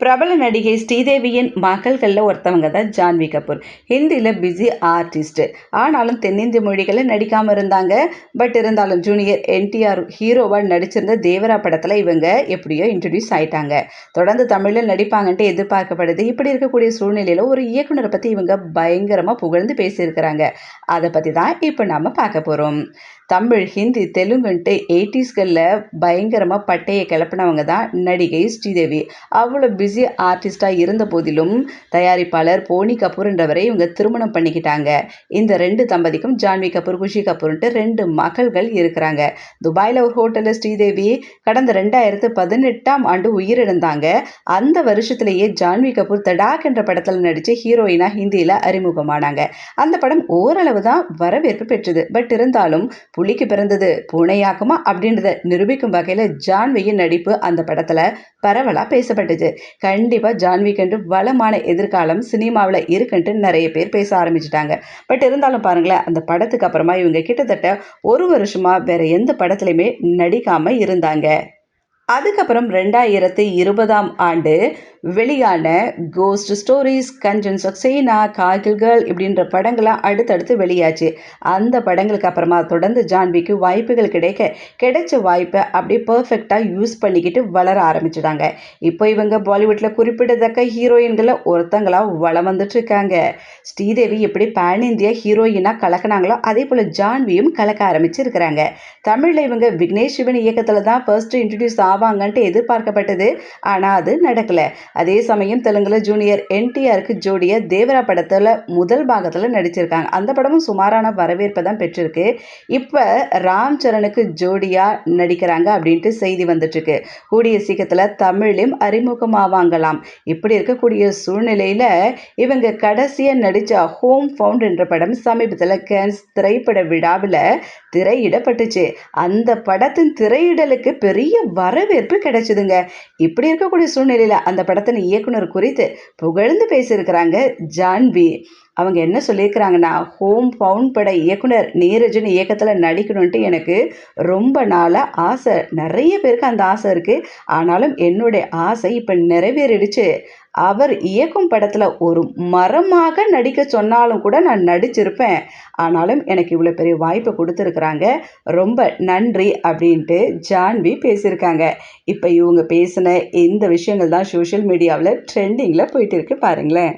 பிரபல நடிகை ஸ்ரீதேவியின் மகள்களில் ஒருத்தவங்க தான் ஜான்வி கபூர். ஹிந்தியில் பிஸி ஆர்டிஸ்ட்டு ஆனாலும் தென்னிந்திய மொழிகளில் நடிக்காமல் இருந்தாங்க. பட் இருந்தாலும் ஜூனியர் என்டிஆர் ஹீரோவாக நடிச்சிருந்த தேவரா படத்தில் இவங்க எப்படியோ இன்ட்ரடியூஸ் ஆயிட்டாங்க. தொடர்ந்து தமிழில் நடிப்பாங்கன்ட்டு எதிர்பார்க்கப்படுது. இப்படி இருக்கக்கூடிய சூழ்நிலையில் ஒரு இயக்குனரை பற்றி இவங்க பயங்கரமாக புகழ்ந்து பேசியிருக்கிறாங்க. அதை பற்றி தான் இப்போ நாம் பார்க்க போகிறோம் தமிழ் ஹிந்தி தெலுங்குன்ட்டு எயிட்டிஸ்களில் பயங்கரமாக பட்டையை கிளப்பினவங்க தான் நடிகை ஸ்ரீதேவி. அவ்வளோ பிஸி ஆர்டிஸ்டாக இருந்த போதிலும் தயாரிப்பாளர் போனி கபூர்ன்றவரை இவங்க திருமணம் பண்ணிக்கிட்டாங்க. இந்த ரெண்டு தம்பதிக்கும் ஜான்வி கபூர் குஷி கபூர்ன்ட்டு ரெண்டு மகள்கள் இருக்கிறாங்க. துபாயில் ஒரு ஹோட்டலில் ஸ்ரீதேவி கடந்த ரெண்டாயிரத்து பதினெட்டாம் ஆண்டு உயிரிழந்தாங்க. அந்த வருஷத்துலேயே ஜான்வி கபூர் தடாக் என்ற படத்தில் நடித்து ஹீரோயினாக ஹிந்தியில் அறிமுகமானாங்க. அந்த படம் ஓரளவு தான் வரவேற்பு பெற்றது. பட் இருந்தாலும் புலிக்கு பிறந்தது பூனையாக்குமா அப்படின்றத நிரூபிக்கும் வகையில் ஜான்வியின் நடிப்பு அந்த படத்தில் பரவலாக பேசப்பட்டுச்சு கண்டிப்பாக ஜான்விக்கு வளமான எதிர்காலம் சினிமாவில் இருக்குன்ட்டு நிறைய பேர் பேச ஆரம்பிச்சிட்டாங்க. பட் இருந்தாலும் பாருங்களேன் அந்த படத்துக்கு அப்புறமா இவங்க கிட்டத்தட்ட ஒரு வருஷமாக வேற எந்த படத்துலையுமே நடிக்காமல் இருந்தாங்க. அதுக்கப்புறம் ரெண்டாயிரத்தி இருபதாம் ஆண்டு வெளியான கோஸ்ட் ஸ்டோரிஸ் கஞ்சன் சக்சேனா காய்கிள்கள் இப்படின்ற படங்கள்லாம் அடுத்தடுத்து வெளியாச்சு. அந்த படங்களுக்கு அப்புறமா தொடர்ந்து ஜான்விக்கு வாய்ப்புகள் கிடைக்க கிடைச்ச வாய்ப்பை அப்படியே பர்ஃபெக்டாக யூஸ் பண்ணிக்கிட்டு வளர ஆரம்பிச்சிட்டாங்க. இப்போ இவங்க பாலிவுட்டில் குறிப்பிடத்தக்க ஹீரோயின்களை ஒருத்தங்களாக வளம் வந்துட்டு இருக்காங்க ஸ்ரீதேவி எப்படி பேன் இந்தியா ஹீரோயினாக கலக்கினாங்களோ அதே போல் ஜான்வியும் கலக்க ஆரம்பிச்சிருக்கிறாங்க. தமிழில் இவங்க விக்னேஷ் சிவன் இயக்கத்தில் தான் ஃபர்ஸ்ட் இன்ட்ரடியூஸ் ஆவாங்கன்ட்டு எதிர்பார்க்கப்பட்டது. ஆனால் அது நடக்கலை. அதே சமயம் தெலுங்குல ஜூனியர் என்டிஆருக்கு ஜோடியாக தேவரா படத்தில் முதல் பாகத்தில் நடிச்சிருக்காங்க. அந்த படமும் சுமாரான வரவேற்பை தான் பெற்றிருக்கு. இப்போ ராம் சரணுக்கு ஜோடியாக நடிக்கிறாங்க அப்படின்ட்டு செய்தி வந்துட்டுருக்கு. கூடிய சீக்கிரத்தில் தமிழையும் அறிமுகமாவாங்களாம். இப்படி இருக்கக்கூடிய சூழ்நிலையில் இவங்க கடைசியாக நடித்த ஹோம் ஃபவுண்ட் என்ற படம் சமீபத்தில் கேன்ஸ் திரைப்பட விழாவில் திரையிடப்பட்டுச்சு. அந்த படத்தின் திரையிடலுக்கு பெரிய வர வரவேற்பு கிடைச்சிதுங்க. இப்படி இருக்கக்கூடிய சூழ்நிலையில் அந்த படத்தின் இயக்குனர் குறித்து புகழ்ந்து பேசியிருக்கிறாங்க ஜான்வி அவங்க என்ன சொல்லியிருக்கிறாங்கன்னா ஹோம் ஃபவுண்ட் பட இயக்குனர் நீரஜன் இயக்கத்தில் நடிக்கணுன்ட்டு எனக்கு ரொம்ப நாளாக ஆசை. நிறைய பேருக்கு அந்த ஆசை இருக்குது ஆனாலும் என்னுடைய ஆசை இப்போ நிறைவேறிடுச்சு. அவர் இயக்கும் படத்தில் ஒரு மரமாக நடிக்க சொன்னாலும் கூட நான் நடிச்சிருப்பேன். ஆனாலும் எனக்கு இவ்வளோ பெரிய வாய்ப்பை கொடுத்துருக்குறாங்க. ரொம்ப நன்றி அப்படின்ட்டு ஜான்வி பேசியிருக்காங்க. இப்போ இவங்க பேசின இந்த விஷயங்கள் தான் சோஷியல் மீடியாவில் ட்ரெண்டிங்கில் போயிட்டு இருக்கு. பாருங்களேன்.